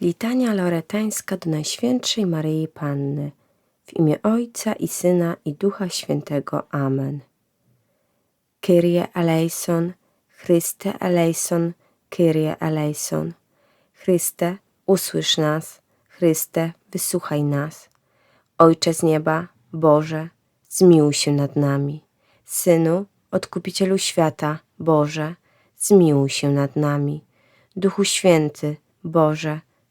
Litania loretańska do Najświętszej Maryi Panny. W imię Ojca i Syna i Ducha Świętego. Amen. Kyrie eleison, Chryste eleison, Kyrie eleison. Chryste, usłysz nas. Chryste, wysłuchaj nas. Ojcze z nieba, Boże, zmiłuj się nad nami. Synu, Odkupicielu świata, Boże, zmiłuj się nad nami. Duchu Święty, Boże,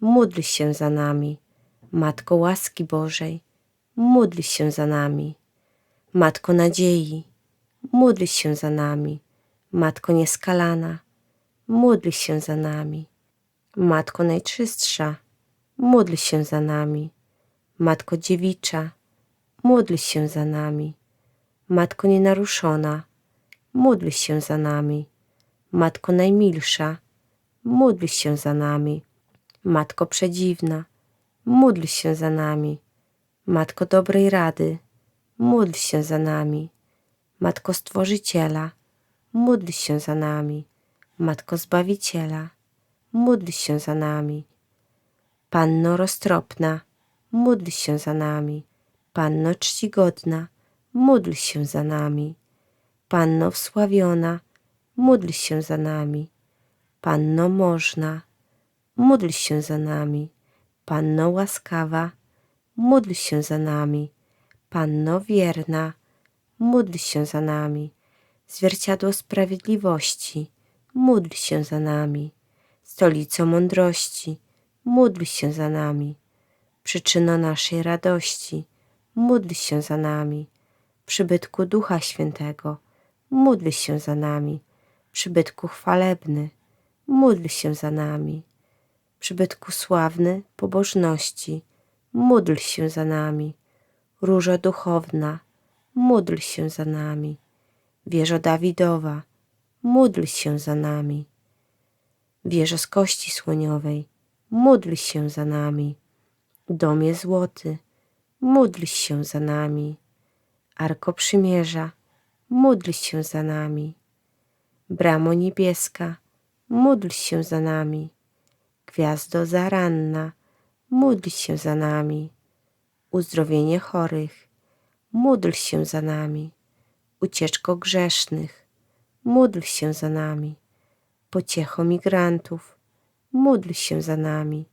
módl się za nami. Matko łaski Bożej, módl się za nami. Matko nadziei, módl się za nami. Matko nieskalana, módl się za nami. Matko najczystsza, módl się za nami. Matko dziewicza, módl się za nami. Matko nienaruszona, módl się za nami. Matko najmilsza, módl się za nami. Matko przedziwna, módl się za nami. Matko dobrej rady, módl się za nami. Matko Stworzyciela, módl się za nami. Matko Zbawiciela, módl się za nami. Panno roztropna, módl się za nami. Panno czcigodna, módl się za nami. Panno wsławiona, módl się za nami. Panno można, módl się za nami. Panno łaskawa, módl się za nami. Panno wierna, módl się za nami. Zwierciadło sprawiedliwości, módl się za nami. Stolico mądrości, módl się za nami. Przyczyno naszej radości, módl się za nami. Przybytku Ducha Świętego, módl się za nami. Przybytku chwalebny, módl się za nami. Przybytku sławny pobożności, módl się za nami. Różo duchowna, módl się za nami. Wieżo Dawidowa, módl się za nami. Wieżo z kości słoniowej, módl się za nami. Domie złoty, módl się za nami. Arko Przymierza, módl się za nami. Bramo niebieska, módl się za nami. Gwiazdo zaranna, módl się za nami. Uzdrowienie chorych, módl się za nami. Ucieczko grzesznych, módl się za nami. Pociecho migrantów, módl się za nami.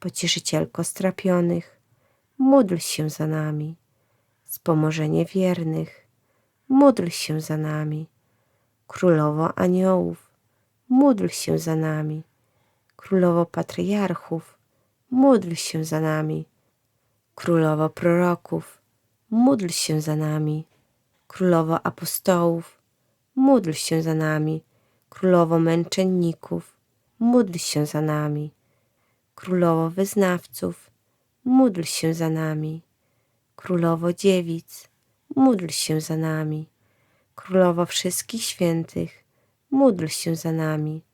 Pocieszycielko strapionych, módl się za nami. Wspomożenie wiernych, módl się za nami. Królowo aniołów, módl się za nami. Królowo patriarchów, módl się za nami. Królowo proroków, módl się za nami. Królowo apostołów, módl się za nami. Królowo męczenników, módl się za nami. Królowo wyznawców, módl się za nami. Królowo dziewic, módl się za nami. Królowo wszystkich świętych, módl się za nami.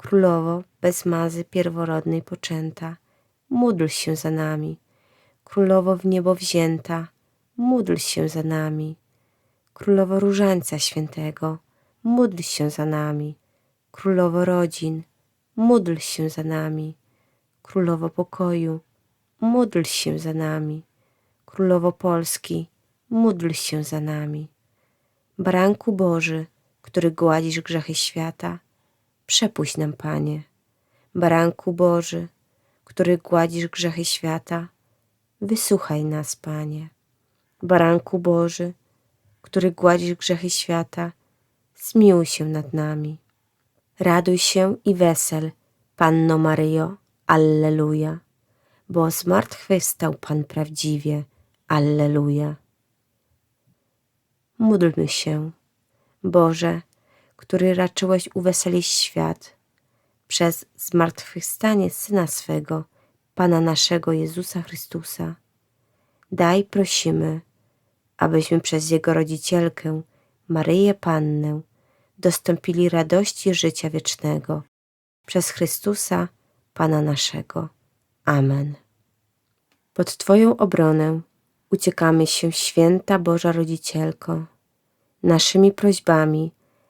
Królowo bez mazy pierworodnej poczęta, módl się za nami. Królowo w niebo wzięta, módl się za nami. Królowo Różańca Świętego, módl się za nami. Królowo rodzin, módl się za nami. Królowo pokoju, módl się za nami. Królowo Polski, módl się za nami. Baranku Boży, który gładzisz grzechy świata, przepuść nam, Panie. Baranku Boży, który gładzisz grzechy świata, wysłuchaj nas, Panie. Baranku Boży, który gładzisz grzechy świata, zmiłuj się nad nami. Raduj się i wesel, Panno Maryjo, Alleluja, bo zmartwychwstał Pan prawdziwie, Alleluja. Módlmy się, Boże, który raczyłeś uweselić świat przez zmartwychwstanie Syna swego, Pana naszego Jezusa Chrystusa, daj prosimy, abyśmy przez Jego rodzicielkę, Maryję Pannę, dostąpili radości życia wiecznego. Przez Chrystusa, Pana naszego. Amen. Pod Twoją obronę uciekamy się, święta Boża Rodzicielko. Naszymi prośbami